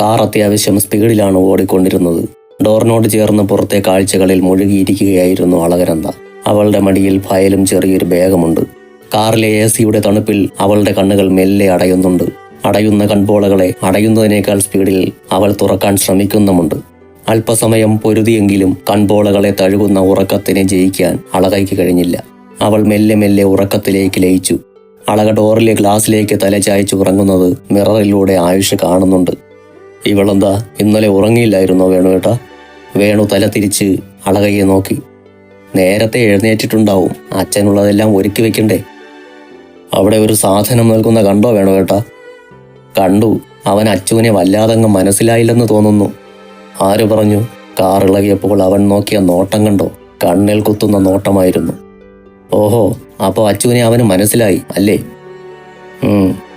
Car അത്യാവശ്യം സ്പീഡിലാണ് ഓടിക്കൊണ്ടിരുന്നത്. ഡോറിനോട് ചേർന്ന് പുറത്തെ കാഴ്ചകളിൽ മുഴുകിയിരിക്കുകയായിരുന്നു അളകരന്ത. അവളുടെ മടിയിൽ ഫയലും ചെറിയൊരു ബേഗമുണ്ട്. കാറിലെ എ സിയുടെ തണുപ്പിൽ അവളുടെ കണ്ണുകൾ മെല്ലെ അടയുന്നുണ്ട്. അടയുന്ന കൺപോളകളെ അടയുന്നതിനേക്കാൾ സ്പീഡിൽ അവൾ തുറക്കാൻ ശ്രമിക്കുന്നുമുണ്ട്. അല്പസമയം പൊരുതിയെങ്കിലും കൺപോളകളെ തഴുകുന്ന ഉറക്കത്തിനെ ജയിക്കാൻ അളകയ്ക്ക് കഴിഞ്ഞില്ല. അവൾ മെല്ലെ മെല്ലെ ഉറക്കത്തിലേക്ക് ലയിച്ചു. അളക ഡോറിലെ ഗ്ലാസ്സിലേക്ക് തലചായച്ചു ഉറങ്ങുന്നത് മിററിലൂടെ ആയുഷ് കാണുന്നുണ്ട്. ഇവളെന്താ? ഇന്നലെ ഉറങ്ങിയില്ലായിരുന്നോ വേണു ഏട്ടാ? വേണു തല തിരിച്ച് അളകയെ നോക്കി. നേരത്തെ എഴുന്നേറ്റിട്ടുണ്ടാവും. അച്ഛനുള്ളതെല്ലാം ഒരുക്കി വെക്കണ്ടേ? അവിടെ ഒരു സാധനം നൽകുന്ന കണ്ടോ വേണോ ഏട്ടാ? കണ്ടു. അവൻ അച്ചുവിനെ വല്ലാതങ്ങ് മനസ്സിലായില്ലെന്ന് തോന്നുന്നു. ആര് പറഞ്ഞു? കാർ ഇളകിയപ്പോൾ അവൻ നോക്കിയ നോട്ടം കണ്ടോ? കണ്ണിൽ കുത്തുന്ന നോട്ടമായിരുന്നു. ഓഹോ അപ്പോൾ അച്ചുവിനെ അവന് മനസ്സിലായി അല്ലേ?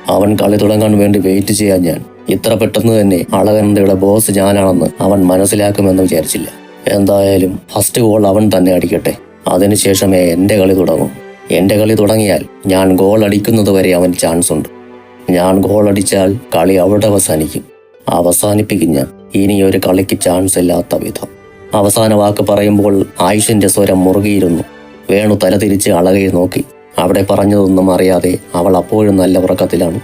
അവൻ കളി തുടങ്ങാൻ വേണ്ടി വെയിറ്റ് ചെയ്യാൻ ഞാൻ. ഇത്ര പെട്ടെന്ന് തന്നെ അളകനന്ദയുടെ ബോസ് ഞാനാണെന്ന് അവൻ മനസ്സിലാക്കുമെന്ന് വിചാരിച്ചില്ല. എന്തായാലും ഫസ്റ്റ് ഗോൾ അവൻ തന്നെ അടിക്കട്ടെ. അതിനുശേഷമേ എന്റെ കളി തുടങ്ങൂ. എന്റെ കളി തുടങ്ങിയാൽ ഞാൻ ഗോൾ അടിക്കുന്നത് വരെ അവൻ ചാൻസ് ഉണ്ട്. ഞാൻ ഗോൾ അടിച്ചാൽ കളി അവിടെ അവസാനിക്കും. അവസാനിപ്പിക്കും ഞാൻ. ഇനി ഒരു കളിക്ക് ചാൻസ് ഇല്ലാത്ത വിധം. അവസാന വാക്ക് പറയുമ്പോൾ ആയുഷിന്റെ സ്വരം മുറുകിയിരുന്നു. വേണു തല തിരിച്ച് അളകയെ നോക്കി. അവിടെ പറഞ്ഞതൊന്നും അറിയാതെ അവൾ അപ്പോഴും നല്ല ഉറക്കത്തിലാണ്.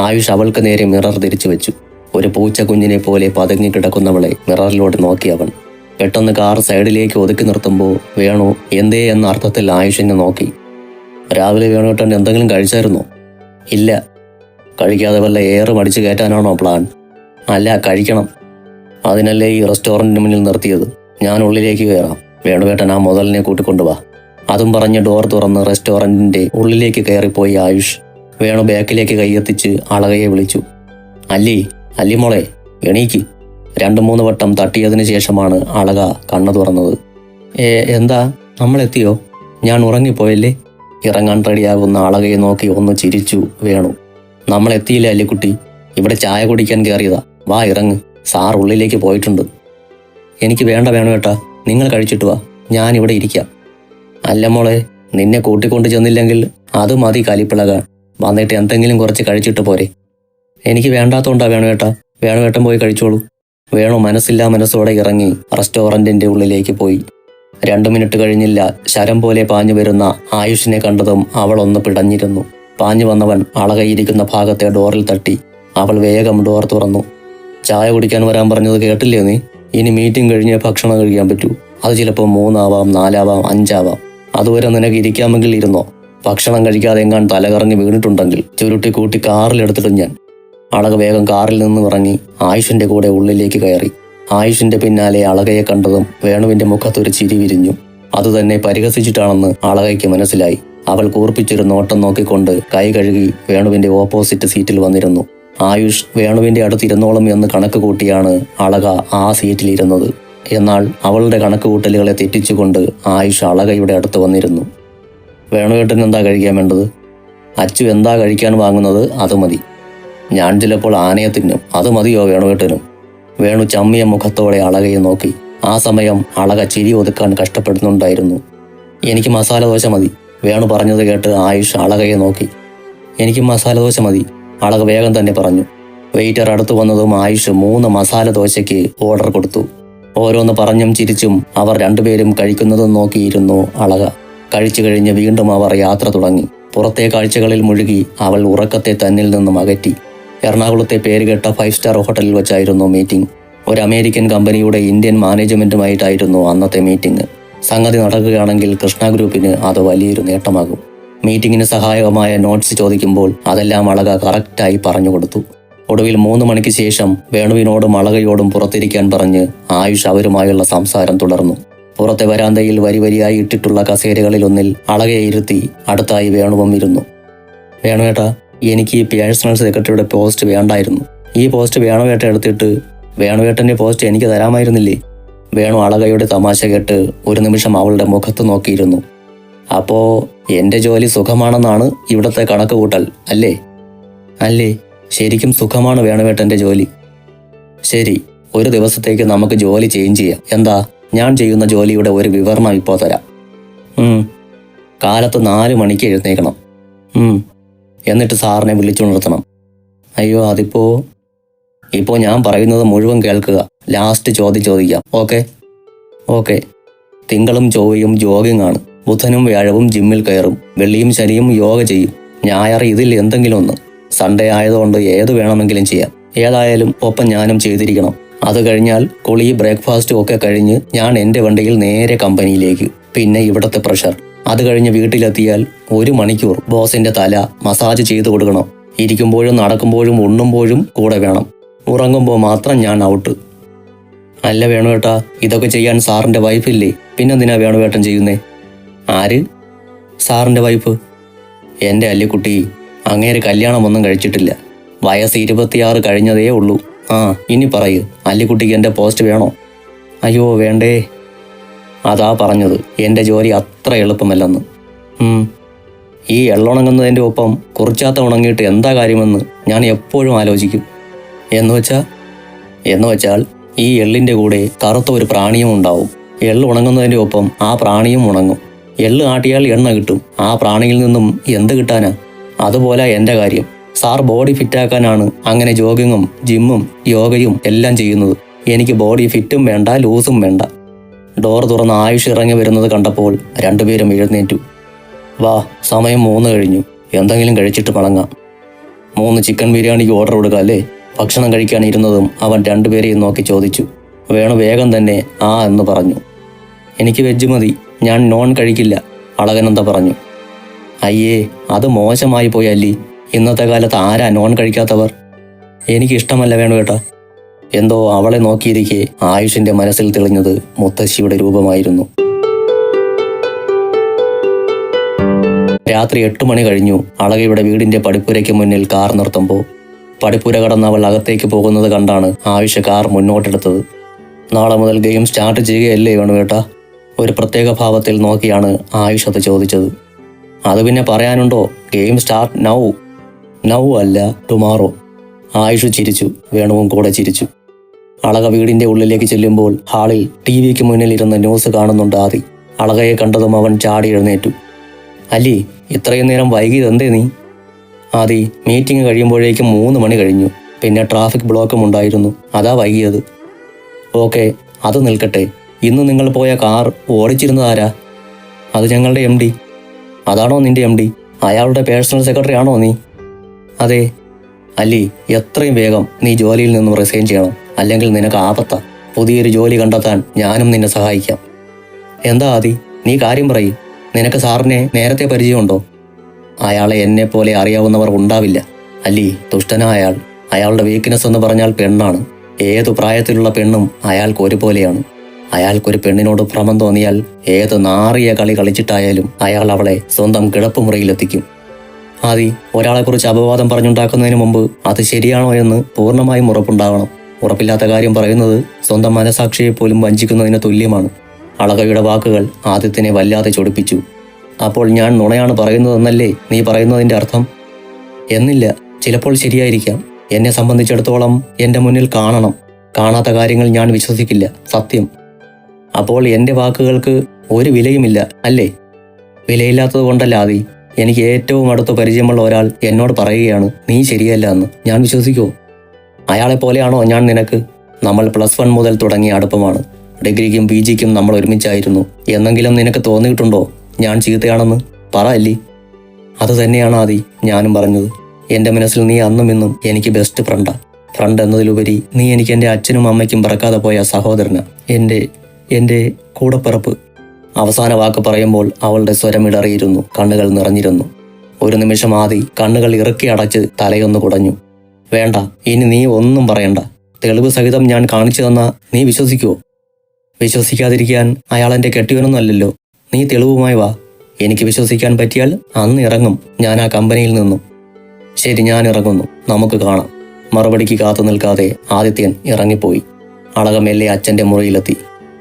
ആയുഷ് അവൾക്ക് നേരെ മിറർ തിരിച്ചു വെച്ചു. ഒരു പൂച്ച കുഞ്ഞിനെ പോലെ പതുങ്ങി കിടക്കുന്നവളെ മിററിലോട്ട് നോക്കി അവൻ പെട്ടെന്ന് കാർ സൈഡിലേക്ക് ഒതുക്കി നിർത്തുമ്പോൾ വേണു എന്തേ? എന്ന അർത്ഥത്തിൽ ആയുഷിനെ നോക്കി. രാവിലെ വേണുട്ടൻ എന്തെങ്കിലും കഴിച്ചായിരുന്നോ? ഇല്ല. കഴിക്കാതെ വല്ല എയർ മടിച്ചു കയറ്റാനാണോ പ്ലാൻ? അല്ല കഴിക്കണം. അതിനല്ലേ ഈ റെസ്റ്റോറന്റിന് മുന്നിൽ നിർത്തിയത്? ഞാൻ ഉള്ളിലേക്ക് കയറാം. വേണുവേട്ടൻ ആ മുതലിനെ കൂട്ടിക്കൊണ്ടുവാ. അതും പറഞ്ഞ് ഡോർ തുറന്ന് റെസ്റ്റോറന്റിന്റെ ഉള്ളിലേക്ക് കയറിപ്പോയി ആയുഷ്. വേണു ബാക്കിലേക്ക് കൈയെത്തിച്ച് അളകയെ വിളിച്ചു. അല്ലി അല്ലി മോളെ എണീക്ക്. രണ്ടു മൂന്ന് വട്ടം തട്ടിയതിനു ശേഷമാണ് അളക കണ്ണു തുറന്നത്. ഏ എന്താ? നമ്മളെത്തിയോ? ഞാൻ ഉറങ്ങിപ്പോയല്ലേ? ഇറങ്ങാൻ റെഡിയാകുന്ന അളകയെ നോക്കി ഒന്ന് ചിരിച്ചു വേണു. നമ്മളെത്തിയില്ല അല്ലിക്കുട്ടി? ഇവിടെ ചായ കുടിക്കാൻ കയറിയതാ. വാ ഇറങ്ങ്. സാർ ഉള്ളിലേക്ക് പോയിട്ടുണ്ട്. എനിക്ക് വേണ്ട വേണു ഏട്ടാ. നിങ്ങൾ കഴിച്ചിട്ട് വാ. ഞാൻ ഇവിടെ ഇരിക്കാം. അല്ല മോളെ നിന്നെ കൂട്ടിക്കൊണ്ട് ചെന്നില്ലെങ്കിൽ അത് മതി കലിപ്പിളകാൻ വന്നിട്ട് എന്തെങ്കിലും കുറച്ച് കഴിച്ചിട്ട് പോരെ. എനിക്ക് വേണ്ടാത്തോണ്ടാ വേണുവേട്ടാ വേണുവേട്ടൻ പോയി കഴിച്ചോളൂ. വേണു മനസ്സില്ലാ മനസ്സോടെ ഇറങ്ങി റെസ്റ്റോറന്റിന്റെ ഉള്ളിലേക്ക് പോയി. രണ്ടു മിനിറ്റ് കഴിഞ്ഞില്ല ശരം പോലെ പാഞ്ഞു വരുന്ന ആയുഷിനെ കണ്ടതും അവൾ ഒന്ന് പിടഞ്ഞിരുന്നു. പാഞ്ഞു വന്നവൻ അളകയിരിക്കുന്ന ഭാഗത്തെ ഡോറിൽ തട്ടി. അവൾ വേഗം ഡോർ തുറന്നു. ചായ കുടിക്കാൻ വരാൻ പറഞ്ഞത് കേട്ടില്ലേ നീ? ഇനി മീറ്റിംഗ് കഴിഞ്ഞേ ഭക്ഷണം കഴിക്കാൻ പറ്റൂ. അത് ചിലപ്പോൾ മൂന്നാവാം നാലാവാം അഞ്ചാവാം. അതുവരെ നിനക്ക് ഇരിക്കാമെങ്കിൽ ഇരുന്നോ? ഭക്ഷണം കഴിക്കാതെ എങ്ങാൻ തലകറങ്ങി വീണിട്ടുണ്ടെങ്കിൽ ചുരുട്ടി കൂട്ടി കാറിലെടുത്തിടും ഞാൻ. അളക വേഗം കാറിൽ നിന്ന് ഇറങ്ങി ആയുഷിന്റെ കൂടെ ഉള്ളിലേക്ക് കയറി. ആയുഷിന്റെ പിന്നാലെ അളകയെ കണ്ടതും വേണുവിന്റെ മുഖത്തൊരു ചിരി വിരിഞ്ഞു. അതുതന്നെ പരിഹസിച്ചിട്ടാണെന്ന് അളകയ്ക്ക് മനസ്സിലായി. അവൾ കൂർപ്പിച്ചൊരു നോട്ടം നോക്കിക്കൊണ്ട് കൈ കഴുകി വേണുവിന്റെ ഓപ്പോസിറ്റ് സീറ്റിൽ വന്നിരുന്നു. ആയുഷ് വേണുവിന്റെ അടുത്തിരുന്നോളം എന്ന് കണക്ക് കൂട്ടിയാണ് അളക ആ സീറ്റിലിരുന്നത് എന്നാൽ അവളുടെ കണക്ക് കൂട്ടലുകളെ തെറ്റിച്ചുകൊണ്ട് ആയുഷ് അളകയുടെ അടുത്ത് വന്നിരുന്നു. വേണുവേട്ടൻ എന്താ കഴിക്കാൻ വേണ്ടത്? അച്ചു എന്താ കഴിക്കാൻ വാങ്ങുന്നത് അത് മതി. ഞാൻ ചിലപ്പോൾ ആനയെ തിന്നും. അത് മതിയോ വേണുകേട്ടനും വേണു ചമ്മിയ മുഖത്തോടെ അളകയെ നോക്കി. ആ സമയം അളക ചിരി ഒതുക്കാൻ കഷ്ടപ്പെടുന്നുണ്ടായിരുന്നു. എനിക്ക് മസാല ദോശ മതി. വേണു പറഞ്ഞത് കേട്ട് ആയുഷ് അളകയെ നോക്കി. എനിക്ക് മസാല ദോശ മതി. അളക വേഗം തന്നെ പറഞ്ഞു. വെയിറ്റർ അടുത്തു വന്നതും ആയുഷ് മൂന്ന് മസാല ദോശയ്ക്ക് ഓർഡർ കൊടുത്തു. ഓരോന്ന് പറഞ്ഞും ചിരിച്ചും അവർ രണ്ടുപേരും കഴിക്കുന്നതും നോക്കിയിരുന്നു അളക. കഴിച്ചു കഴിഞ്ഞ് വീണ്ടും അവർ യാത്ര തുടങ്ങി. പുറത്തെ കാഴ്ചകളിൽ മുഴുകി അവൾ ഉറക്കത്തെ തന്നിൽ നിന്നും അകറ്റി. എറണാകുളത്തെ പേരുകേട്ട ഫൈവ് സ്റ്റാർ ഹോട്ടലിൽ വെച്ചായിരുന്നു മീറ്റിംഗ്. ഒരു അമേരിക്കൻ കമ്പനിയുടെ ഇന്ത്യൻ മാനേജ്മെന്റുമായിട്ടായിരുന്നു അന്നത്തെ മീറ്റിംഗ്. സംഗതി നടക്കുകയാണെങ്കിൽ കൃഷ്ണ ഗ്രൂപ്പിന് അത് വലിയൊരു നേട്ടമാകും. മീറ്റിംഗിന് സഹായകമായ നോട്ട്സ് ചോദിക്കുമ്പോൾ അതെല്ലാം അളക കറക്റ്റായി പറഞ്ഞു കൊടുത്തു. ഒടുവിൽ മൂന്ന് മണിക്ക് ശേഷം വേണുവിനോടും അളകയോടും പുറത്തിരിക്കാൻ പറഞ്ഞ് ആയുഷ് അവരുമായുള്ള സംസാരം തുടർന്നു. പുറത്തെ വരാന്തയിൽ വരി വരിയായി ഇട്ടിട്ടുള്ള കസേരകളിലൊന്നിൽ അളകയെ ഇരുത്തി അടുത്തായി വേണുവം ഇരുന്നു. വേണുവേട്ടാ എനിക്ക് ഈ പേഴ്സണൽ സെക്രട്ടറിയുടെ പോസ്റ്റ് വേണ്ടായിരുന്നു. ഈ പോസ്റ്റ് വേണുവേട്ട എടുത്തിട്ട് വേണുവേട്ടന്റെ പോസ്റ്റ് എനിക്ക് തരാമായിരുന്നില്ലേ? വേണു അളകയുടെ തമാശ കേട്ട് ഒരു നിമിഷം അവളുടെ മുഖത്ത് നോക്കിയിരുന്നു. അപ്പോ എന്റെ ജോലി സുഖമാണെന്നാണ് ഇവിടത്തെ കണക്ക് കൂട്ടൽ അല്ലേ? അല്ലേ ശരിക്കും സുഖമാണ് വേണുവേട്ടന്റെ ജോലി. ശരി ഒരു ദിവസത്തേക്ക് നമുക്ക് ജോലി ചേഞ്ച് ചെയ്യാം. എന്താ? ഞാൻ ചെയ്യുന്ന ജോലിയുടെ ഒരു വിവരണം ഇപ്പോൾ തരാം. കാലത്ത് നാല് മണിക്ക് എഴുന്നേക്കണം. എന്നിട്ട് സാറിനെ വിളിച്ചുണർത്തണം അയ്യോ അതിപ്പോ? ഇപ്പോൾ ഞാൻ പറയുന്നത് മുഴുവൻ കേൾക്കുക. ലാസ്റ്റ് ചോദ്യം ചോദിക്കാം. ഓക്കെ? ഓക്കെ. തിങ്കളും ചൊവ്വയും ജോഗിങ് ആണ് ബുധനും വ്യാഴവും ജിമ്മിൽ കയറും. വെള്ളിയും ശനിയും യോഗ ചെയ്യും. ഞായർ ഇതിൽ എന്തെങ്കിലും ഒന്ന്. സൺഡേ ആയതുകൊണ്ട് ഏത് വേണമെങ്കിലും ചെയ്യാം. ഏതായാലും ഒപ്പം ഞാനും ചെയ്തിരിക്കണം. അത് കഴിഞ്ഞാൽ കുളി ബ്രേക്ക്ഫാസ്റ്റും ഒക്കെ കഴിഞ്ഞ് ഞാൻ എന്റെ വണ്ടിയിൽ നേരെ കമ്പനിയിലേക്ക് പിന്നെ ഇവിടത്തെ പ്രഷർ. അത് കഴിഞ്ഞ് വീട്ടിലെത്തിയാൽ ഒരു മണിക്കൂർ ബോസിന്റെ തല മസാജ് ചെയ്തു കൊടുക്കണം. ഇരിക്കുമ്പോഴും നടക്കുമ്പോഴും ഉണ്ണുമ്പോഴും കൂടെ വേണം. ഉറങ്ങുമ്പോൾ മാത്രം ഞാൻ ഔട്ട് അല്ല വേണുവേട്ടാ ഇതൊക്കെ ചെയ്യാൻ സാറിന്റെ വൈഫില്ലേ പിന്നെന്തിനാ വേണുവേട്ടൻ ചെയ്യുന്നേ? ആര്? സാറിന്റെ വൈഫ് എന്റെ അല്ലിക്കുട്ടി അങ്ങേര് കല്യാണമൊന്നും കഴിച്ചിട്ടില്ല. വയസ്സ് ഇരുപത്തിയാറ് കഴിഞ്ഞതേ ഉള്ളൂ. ആ ഇനി പറയൂ. അല്ലിക്കുട്ടിക്ക് എന്റെ പോസ്റ്റ് വേണോ? അയ്യോ വേണ്ടേ. അതാ പറഞ്ഞത്. എന്റെ ജോലി അത്ര എളുപ്പമല്ലെന്ന്. ഈ എള്ളുണങ്ങുന്നതിന്റെ ഒപ്പം കുറിച്ചാത്ത ഉണങ്ങിയിട്ട് എന്താ കാര്യമെന്ന് ഞാൻ എപ്പോഴും ആലോചിക്കും. എന്ന് വെച്ചാൽ എന്ന് വെച്ചാൽ ഈ എള്ളിന്റെ കൂടെ കറുത്ത ഒരു പ്രാണിയും ഉണ്ടാവും. എള്ള് ഉണങ്ങുന്നതിന്റെ ഒപ്പം ആ പ്രാണിയും ഉണങ്ങും. എള്ള് ആട്ടിയാൽ എണ്ണ കിട്ടും. ആ പ്രാണിയിൽ നിന്നും എന്ത് കിട്ടാനാ? അതുപോലെ എന്റെ കാര്യം. സാർ ബോഡി ഫിറ്റാക്കാനാണ് അങ്ങനെ ജോഗിങ്ങും ജിമ്മും യോഗയും എല്ലാം ചെയ്യുന്നത്. എനിക്ക് ബോഡി ഫിറ്റും വേണ്ട ലൂസും വേണ്ട. ഡോർ തുറന്ന് ആയുഷ് ഇറങ്ങി വരുന്നത് കണ്ടപ്പോൾ രണ്ടുപേരും എഴുന്നേറ്റു. വാ സമയം മൂന്ന് കഴിഞ്ഞു. എന്തെങ്കിലും കഴിച്ചിട്ട് മടങ്ങാം. മൂന്ന് ചിക്കൻ ബിരിയാണിക്ക് ഓർഡർ കൊടുക്കുക അല്ലേ? ഭക്ഷണം കഴിക്കാൻ ഇരുന്നതും അവൻ രണ്ടുപേരെയും നോക്കി ചോദിച്ചു. വേണു വേഗം തന്നെ ആ എന്ന് പറഞ്ഞു. എനിക്ക് വെജ് മതി. ഞാൻ നോൺ കഴിക്കില്ല അളകനന്ദ പറഞ്ഞു. അയ്യേ അത് മോശമായി പോയല്ലേ ഇന്നത്തെ കാലത്ത് ആരാ നോൺ കഴിക്കാത്തവർ? എനിക്ക് ഇഷ്ടമല്ല വേണു കേട്ടോ എന്തോ അവളെ നോക്കിയിരിക്കെ ആയുഷിന്റെ മനസ്സിൽ തെളിഞ്ഞത് മുത്തശ്ശിയുടെ രൂപമായിരുന്നു. രാത്രി എട്ട് മണി കഴിഞ്ഞു. അളകയുടെ വീടിന്റെ പടിപ്പുരയ്ക്ക് മുന്നിൽ കാർ നിർത്തുമ്പോൾ പടിപ്പുര കടന്ന് അവൾ അകത്തേക്ക് പോകുന്നത് കണ്ടാണ് ആയുഷ് കാർ മുന്നോട്ടെടുത്തത്. നാളെ മുതൽ ഗെയിം സ്റ്റാർട്ട് ചെയ്യുകയല്ലേ വേണുവേട്ടാ ഒരു പ്രത്യേക ഭാവത്തിൽ നോക്കിയാണ് ആയുഷ് അത് ചോദിച്ചത്. അത് പിന്നെ പറയാനുണ്ടോ? Game start now. നൗ അല്ല ടുമാറോ. ആയുഷ് ചിരിച്ചു വേണുവും കൂടെ ചിരിച്ചു. അളക വീടിന്റെ ഉള്ളിലേക്ക് ചെല്ലുമ്പോൾ ഹാളിൽ ടി വിക്ക് മുന്നിൽ ഇരുന്ന് ന്യൂസ് കാണുന്നുണ്ട് ആദി. അളകയെ കണ്ടതും അവൻ ചാടി എഴുന്നേറ്റു. അല്ലി ഇത്രയും നേരം വൈകിയത് എന്തേ നീ? ആദി മീറ്റിംഗ് കഴിയുമ്പോഴേക്കും മൂന്ന് മണി കഴിഞ്ഞു. പിന്നെ ട്രാഫിക് ബ്ലോക്കും ഉണ്ടായിരുന്നു. അതാ വൈകിയത്. ഓക്കെ അത് നിൽക്കട്ടെ. ഇന്ന് നിങ്ങൾ പോയ കാർ ഓടിച്ചിരുന്നത് ആരാ? അത് ഞങ്ങളുടെ എം ഡി. അതാണോ നിന്റെ എം ഡി? അയാളുടെ പേഴ്സണൽ സെക്രട്ടറി ആണോ നീ? അതെ അലി എത്രയും വേഗം നീ ജോലിയിൽ നിന്നും റിസൈൻ ചെയ്യണം. അല്ലെങ്കിൽ നിനക്ക് ആപത്ത. പുതിയൊരു ജോലി കണ്ടെത്താൻ ഞാനും നിന്നെ സഹായിക്കാം. എന്താ ആദി നീ കാര്യം പറയ്. നിനക്ക് സാറിനെ നേരത്തെ പരിചയമുണ്ടോ? അയാളെ എന്നെ പോലെ അറിയാവുന്നവർ ഉണ്ടാവില്ല. അല്ലി ദുഷ്ടനായ അയാൾ. അയാളുടെ വീക്ക്നെസ് എന്ന് പറഞ്ഞാൽ പെണ്ണാണ്. ഏതു പ്രായത്തിലുള്ള പെണ്ണും അയാൾക്ക് ഒരുപോലെയാണ്. അയാൾക്കൊരു പെണ്ണിനോട് ഭ്രമം തോന്നിയാൽ ഏത് നാറിയ കളി കളിച്ചിട്ടായാലും അയാൾ അവളെ സ്വന്തം കിടപ്പുമുറിയിലെത്തിക്കും. ആദി ഒരാളെ കുറിച്ച് അപവാദം പറഞ്ഞുണ്ടാക്കുന്നതിന് മുമ്പ് അത് ശരിയാണോ എന്ന് പൂർണമായും ഉറപ്പുണ്ടാവണം. ഉറപ്പില്ലാത്ത കാര്യം പറയുന്നത് സ്വന്തം മനസാക്ഷിയെ പോലും വഞ്ചിക്കുന്നതിന് തുല്യമാണ്. അളകയുടെ വാക്കുകൾ ആദിത്യനെ വല്ലാതെ ചൊടിപ്പിച്ചു. അപ്പോൾ ഞാൻ നുണയാണ് പറയുന്നതെന്നല്ലേ നീ പറയുന്നതിന്റെ അർത്ഥം? എന്നില്ല ചിലപ്പോൾ ശരിയായിരിക്കാം. എന്നെ സംബന്ധിച്ചിടത്തോളം എന്റെ മുന്നിൽ കാണണം. കാണാത്ത കാര്യങ്ങൾ ഞാൻ വിശ്വസിക്കില്ല സത്യം. അപ്പോൾ എന്റെ വാക്കുകൾക്ക് ഒരു വിലയുമില്ല അല്ലേ? വിലയില്ലാത്തത് കൊണ്ടല്ല ആദി എനിക്ക് ഏറ്റവും അടുത്ത പരിചയമുള്ള ഒരാൾ എന്നോട് പറയുകയാണ് നീ ശരിയല്ല എന്ന്. ഞാൻ വിശ്വസിക്കൂ. അയാളെ പോലെയാണോ ഞാൻ നിനക്ക്? നമ്മൾ പ്ലസ് വൺ മുതൽ തുടങ്ങിയ അടുപ്പമാണ്. ഡിഗ്രിക്കും പി ജിക്കും നമ്മൾ ഒരുമിച്ചായിരുന്നു. എന്നെങ്കിലും നിനക്ക് തോന്നിയിട്ടുണ്ടോ? ഞാൻ ചീത്തയാണെന്ന്? പറ അല്ലി. അത് തന്നെയാണ് ആദി ഞാനും പറഞ്ഞത്. എന്റെ മനസ്സിൽ നീ അന്നും ഇന്നും എനിക്ക് ബെസ്റ്റ് ഫ്രണ്ടാ ഫ്രണ്ട് എന്നതിലുപരി നീ എനിക്ക് എന്റെ അച്ഛനും അമ്മയ്ക്കും പറക്കാതെ പോയ സഹോദരന്. എന്റെ എന്റെ കൂടപ്പിറപ്പ് അവസാന വാക്ക് പറയുമ്പോൾ അവളുടെ സ്വരമിടറിയിരുന്നു കണ്ണുകൾ നിറഞ്ഞിരുന്നു. ഒരു നിമിഷം ആദി കണ്ണുകൾ ഇറക്കി അടച്ച് തലയൊന്ന് കുടഞ്ഞു. വേണ്ട ഇനി നീ ഒന്നും പറയണ്ട. തെളിവ് സഹിതം ഞാൻ കാണിച്ചു തന്ന നീ വിശ്വസിക്കുവോ? വിശ്വസിക്കാതിരിക്കാൻ അയാൾ എന്റെ കെട്ടിയവനൊന്നുമല്ലല്ലോ നീ തെളിവുമായി വാ. എനിക്ക് വിശ്വസിക്കാൻ പറ്റിയാൽ അന്ന് ഇറങ്ങും. ഞാൻ ആ കമ്പനിയിൽ നിന്നും. ശരി ഞാൻ ഇറങ്ങുന്നു. നമുക്ക് കാണാം. മറുപടിക്ക് കാത്തു നിൽക്കാതെ ആദിത്യൻ ഇറങ്ങിപ്പോയി. അളകമെല്ലെ അച്ഛന്റെ മുറിയിലെത്തി.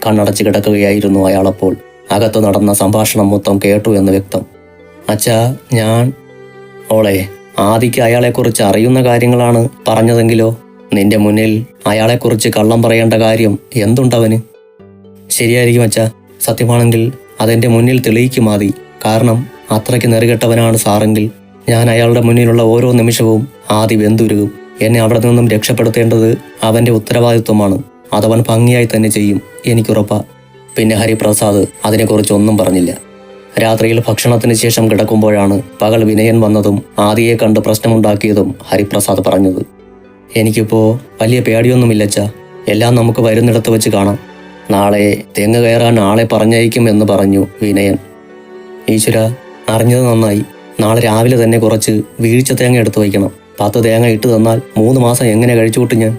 കണ്ണടച്ച് കിടക്കുകയായിരുന്നു അയാളപ്പോൾ അകത്ത് നടന്ന സംഭാഷണം മൊത്തം കേട്ടു എന്ന് വ്യക്തം. അച്ഛാ ഞാൻ ഓളെ ആദിക്ക് അയാളെക്കുറിച്ച് അറിയുന്ന കാര്യങ്ങളാണ് പറഞ്ഞതെങ്കിലോ? നിന്റെ മുന്നിൽ അയാളെക്കുറിച്ച് കള്ളം പറയേണ്ട കാര്യം എന്തുണ്ടവന്? ശരിയായിരിക്കും അച്ഛാ. സത്യമാണെങ്കിൽ അതെന്റെ മുന്നിൽ തെളിയിക്കും മാതി കാരണം അത്രയ്ക്ക് നെറുകെട്ടവനാണ് സാറെങ്കിൽ ഞാൻ അയാളുടെ മുന്നിലുള്ള ഓരോ നിമിഷവും ആദി വെന്തുരുകും. എന്നെ അവിടെ നിന്നും രക്ഷപ്പെടുത്തേണ്ടത് അവന്റെ ഉത്തരവാദിത്വമാണ്. അതവൻ ഭംഗിയായി തന്നെ ചെയ്യും എനിക്കുറപ്പാ. പിന്നെ ഹരിപ്രസാദ് അതിനെക്കുറിച്ചൊന്നും പറഞ്ഞില്ല. രാത്രിയിൽ ഭക്ഷണത്തിന് ശേഷം കിടക്കുമ്പോഴാണ് പകൽ വിനയൻ വന്നതും ആദിയെ കണ്ട് പ്രശ്നമുണ്ടാക്കിയതും ഹരിപ്രസാദ് പറഞ്ഞത്. എനിക്കിപ്പോൾ വലിയ പേടിയൊന്നുമില്ലച്ച. എല്ലാം നമുക്ക് വരുന്നിടത്ത് വെച്ച് കാണാം. നാളെ തെങ്ങ് കയറാൻ ആളെ പറഞ്ഞയക്കും എന്ന് പറഞ്ഞു വിനയൻ. ഈശ്വര അറിഞ്ഞത് നന്നായി. നാളെ രാവിലെ തന്നെ കുറച്ച് വീഴ്ച തേങ്ങ എടുത്തു വയ്ക്കണം. പത്ത് തേങ്ങ ഇട്ട് തന്നാൽ മൂന്ന് മാസം എങ്ങനെ കഴിച്ചു കൂട്ടും ഞാൻ?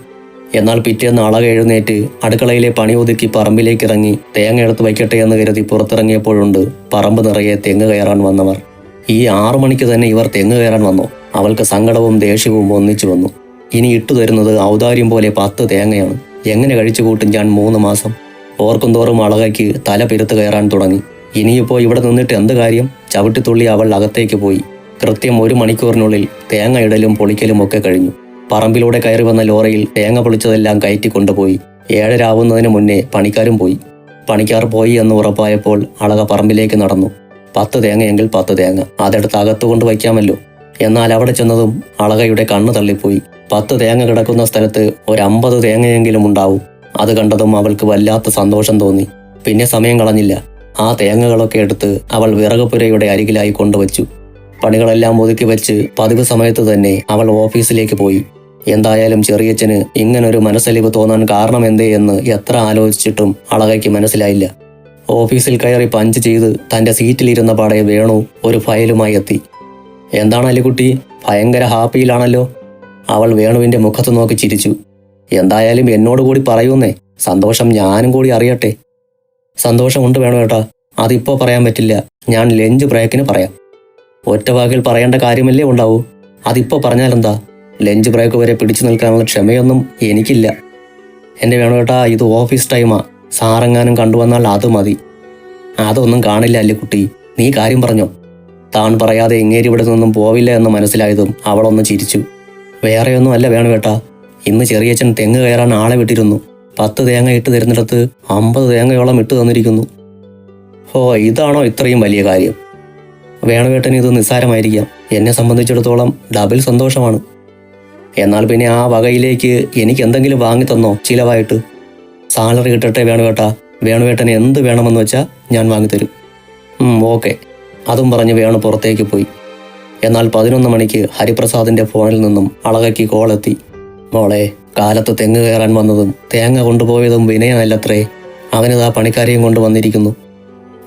എന്നാൽ പിറ്റേന്ന് അളക എഴുന്നേറ്റ് അടുക്കളയിലെ പണി ഒതുക്കി പറമ്പിലേക്ക് ഇറങ്ങി തേങ്ങ എടുത്ത് വയ്ക്കട്ടെ എന്ന് കരുതി പുറത്തിറങ്ങിയപ്പോഴുണ്ട് പറമ്പ് നിറയെ തെങ്ങ് കയറാൻ വന്നവർ. ഈ ആറു മണിക്ക് തന്നെ ഇവർ തെങ്ങ് കയറാൻ വന്നു. അവൾക്ക് സങ്കടവും ദേഷ്യവും ഒന്നിച്ചു വന്നു. ഇനി ഇട്ടു തരുന്നത് ഔദാര്യം പോലെ പത്ത് തേങ്ങയാണ്. എങ്ങനെ കഴിച്ചു കൂട്ടും ഞാൻ മൂന്ന് മാസം. ഓർക്കും തോറും അളകയ്ക്ക് തല പെരുത്ത് കയറാൻ തുടങ്ങി. ഇനിയിപ്പോൾ ഇവിടെ നിന്നിട്ട് എന്ത് കാര്യം? ചവിട്ടിത്തുള്ളി അവൾ അകത്തേക്ക് പോയി. കൃത്യം ഒരു മണിക്കൂറിനുള്ളിൽ തേങ്ങ ഇടലും പൊളിക്കലും ഒക്കെ കഴിഞ്ഞു. പറമ്പിലൂടെ കയറി വന്ന ലോറയിൽ തേങ്ങ പൊളിച്ചതെല്ലാം കയറ്റി കൊണ്ടുപോയി. ഏഴരാവുന്നതിന് മുന്നേ പണിക്കാരും പോയി. പണിക്കാർ പോയി എന്ന് ഉറപ്പായപ്പോൾ അളക പറമ്പിലേക്ക് നടന്നു. പത്ത് തേങ്ങയെങ്കിൽ പത്ത് തേങ്ങ. അതെടുത്ത് അകത്തു കൊണ്ട് വയ്ക്കാമല്ലോ. എന്നാൽ അവിടെ ചെന്നതും അളകയുടെ കണ്ണ് തള്ളിപ്പോയി. പത്ത് തേങ്ങ കിടക്കുന്ന സ്ഥലത്ത് ഒരു അമ്പത് തേങ്ങയെങ്കിലും ഉണ്ടാവും. അത് കണ്ടതും അവൾക്ക് വല്ലാത്ത സന്തോഷം തോന്നി. പിന്നെ സമയം കളഞ്ഞില്ല. ആ തേങ്ങകളൊക്കെ എടുത്ത് അവൾ വിറകുപുരയുടെ അരികിലായി കൊണ്ടുവച്ചു. പണികളെല്ലാം ഒതുക്കി വെച്ച് പതിവ് സമയത്ത് തന്നെ അവൾ ഓഫീസിലേക്ക് പോയി. എന്തായാലും ചെറിയച്ഛന് ഇങ്ങനൊരു മനസ്സലിവ് തോന്നാൻ കാരണം എന്തേ എന്ന് എത്ര ആലോചിച്ചിട്ടും അളകയ്ക്ക് മനസ്സിലായില്ല. ഓഫീസിൽ കയറി പഞ്ച് ചെയ്ത് തന്റെ സീറ്റിലിരുന്ന പാടെ വേണു ഒരു ഫയലുമായി എത്തി. എന്താണ് അലിക്കുട്ടി ഭയങ്കര ഹാപ്പിയിലാണല്ലോ. അവൾ വേണുവിന്റെ മുഖത്ത് നോക്കി ചിരിച്ചു. എന്തായാലും എന്നോട് കൂടി പറയൂന്നേ സന്തോഷം ഞാനും കൂടി അറിയട്ടെ. സന്തോഷമുണ്ട് വേണോ ഏട്ടാ. അതിപ്പോ പറയാൻ പറ്റില്ല. ഞാൻ ലഞ്ച് ബ്രേക്കിന് പറയാം. ഒറ്റ വാക്കിൽ പറയേണ്ട കാര്യമല്ലേ ഉണ്ടാവൂ? അതിപ്പോ പറഞ്ഞാലെന്താ? ലഞ്ച് ബ്രേക്ക് വരെ പിടിച്ചു നിൽക്കാനുള്ള ക്ഷമയൊന്നും എനിക്കില്ല. എന്റെ വേണുവേട്ടാ ഇത് ഓഫീസ് ടൈമാ സാറെങ്ങാനും കണ്ടുവന്നാൽ അത് മതി. അതൊന്നും കാണില്ല അല്ലേ കുട്ടി നീ കാര്യം പറഞ്ഞോ. താൻ പറയാതെ എങ്ങേരി ഇവിടെ നിന്നും പോവില്ല എന്ന് മനസ്സിലായതും അവളൊന്ന് ചിരിച്ചു. വേറെയൊന്നും അല്ല വേണുവേട്ടാ ഇന്ന് ചെറിയച്ഛൻ തെങ്ങ് കയറാൻ ആളെ വിട്ടിരുന്നു. പത്ത് തേങ്ങ ഇട്ട് തരുന്നിടത്ത് അമ്പത് തേങ്ങയോളം ഇട്ട് തന്നിരിക്കുന്നു. ഓ ഇതാണോ ഇത്രയും വലിയ കാര്യം? വേണുവേട്ടന് ഇത് നിസ്സാരമായിരിക്കാം. എന്നെ സംബന്ധിച്ചിടത്തോളം ഡബിൾ സന്തോഷമാണ്. എന്നാൽ പിന്നെ ആ വകയിലേക്ക് എനിക്ക് എന്തെങ്കിലും വാങ്ങി തന്നോ ചിലവായിട്ട്? സാലറി കിട്ടട്ടെ വേണുവേട്ട. വേണുവേട്ടന് എന്ത് വേണമെന്ന് വെച്ചാൽ ഞാൻ വാങ്ങിത്തരും. തരും ഓക്കെ. അതും പറഞ്ഞ് വേണു പുറത്തേക്ക് പോയി. എന്നാൽ പതിനൊന്ന് മണിക്ക് ഹരിപ്രസാദിന്റെ ഫോണിൽ നിന്നും അളകയ്ക്ക് കോളെത്തി മോളെ കാലത്ത് തെങ്ങ് കയറാൻ വന്നതും തേങ്ങ കൊണ്ടുപോയതും വിനയനല്ലത്രേ. അവനിതാ പണിക്കാരെയും കൊണ്ട് വന്നിരിക്കുന്നു.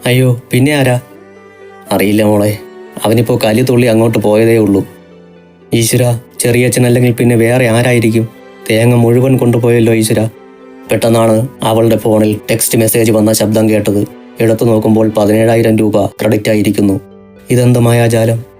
അയ്യോ പിന്നെ ആരാ? അറിയില്ല മോളെ. അവനിപ്പോൾ കലി തുള്ളി അങ്ങോട്ട് പോയതേ ഉള്ളൂ ഈശ്വര ചെറിയച്ഛനല്ലെങ്കിൽ പിന്നെ വേറെ ആരായിരിക്കും? തേങ്ങ മുഴുവൻ കൊണ്ടുപോയല്ലോ ഈശ്വര. പെട്ടെന്നാണ് അവളുടെ ഫോണിൽ ടെക്സ്റ്റ് മെസ്സേജ് വന്ന ശബ്ദം കേട്ടത്. എടുത്തു നോക്കുമ്പോൾ പതിനേഴായിരം രൂപ ക്രെഡിറ്റ് ആയിരിക്കുന്നു. ഇതെന്ത് മായാജാലം?